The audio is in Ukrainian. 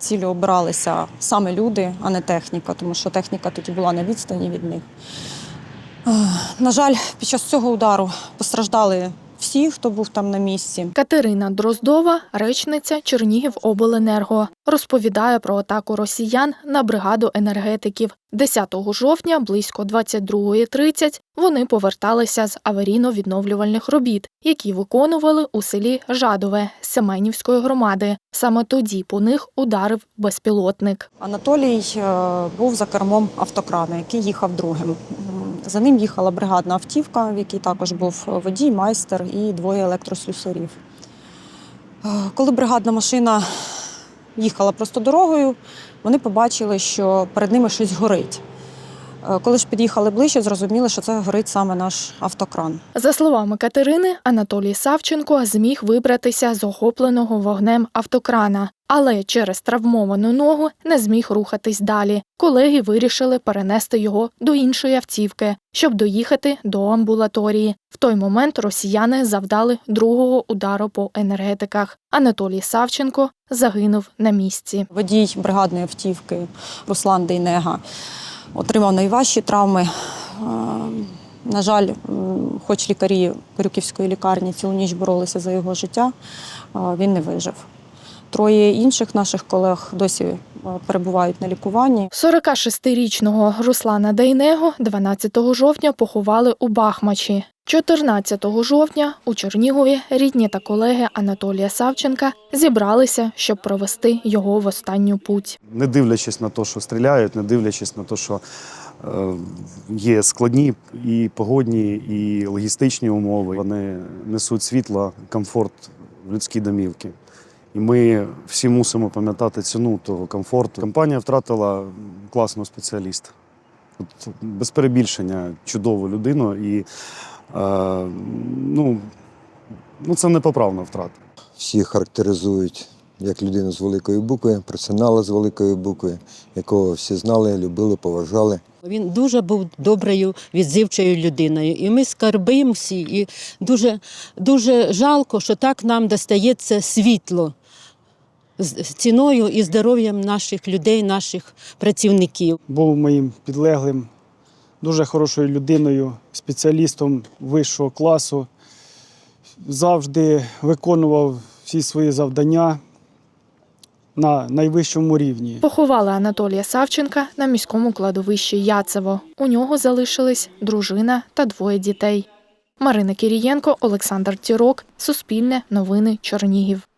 Цілі обиралися саме люди, а не техніка, тому що техніка тоді була на відстані від них. Е, На жаль, під час цього удару постраждали всі, хто був там на місці. Катерина Дроздова, речниця Чернігівобленерго, розповідає про атаку росіян на бригаду енергетиків. 10 жовтня близько 22.30 вони поверталися з аварійно-відновлювальних робіт, які виконували у селі Жадове Семенівської громади. Саме тоді по них ударив безпілотник. Анатолій е, був за кермом автокрана, який їхав другим. За ним їхала бригадна автівка, в якій також був водій, майстер і двоє електрослюсарів. Е, Коли бригадна машина їхала просто дорогою, вони побачили, що перед ними щось горить. Е, Коли ж під'їхали ближче, зрозуміли, що це горить саме наш автокран. За словами Катерини, Анатолій Савченко зміг вибратися з охопленого вогнем автокрана, але через травмовану ногу не зміг рухатись далі. Колеги вирішили перенести його до іншої автівки, щоб доїхати до амбулаторії. В той момент росіяни завдали другого удару по енергетиках. Анатолій Савченко загинув на місці. Водій бригадної автівки Руслан Дейнега отримав найважчі травми. Е, На жаль, хоч лікарі Крюківської лікарні цілу ніч боролися за його життя, е, він не вижив. Троє інших наших колег досі перебувають на лікуванні. 46-річного Руслана Дейнего 12 жовтня поховали у Бахмачі. 14 жовтня у Чернігові рідні та колеги Анатолія Савченка зібралися, щоб провести його в останню путь. не дивлячись на те, що стріляють, не дивлячись на те, що е, є складні і погодні, і логістичні умови. Вони несуть світло, комфорт в людські домівки. І ми всі мусимо пам'ятати ціну того комфорту. Компанія втратила класного спеціаліста. От, без перебільшення чудову людину. І е, ну, ну, це непоправна втрата. всі характеризують як людину з великої букви, персонала з великої букви, якого всі знали, любили, поважали. Він дуже був доброю, відзивчою людиною. І ми скарбимо всі. І дуже, дуже жалко, що так нам достається світло з ціною і здоров'ям наших людей, наших працівників. був моїм підлеглим, дуже хорошою людиною, спеціалістом вищого класу. Завжди виконував всі свої завдання на найвищому рівні. Поховали Анатолія Савченка на міському кладовищі Яцево. У нього залишились дружина та двоє дітей. Марина Кірієнко, Олександр Тірок, Суспільне, Новини, Чернігів.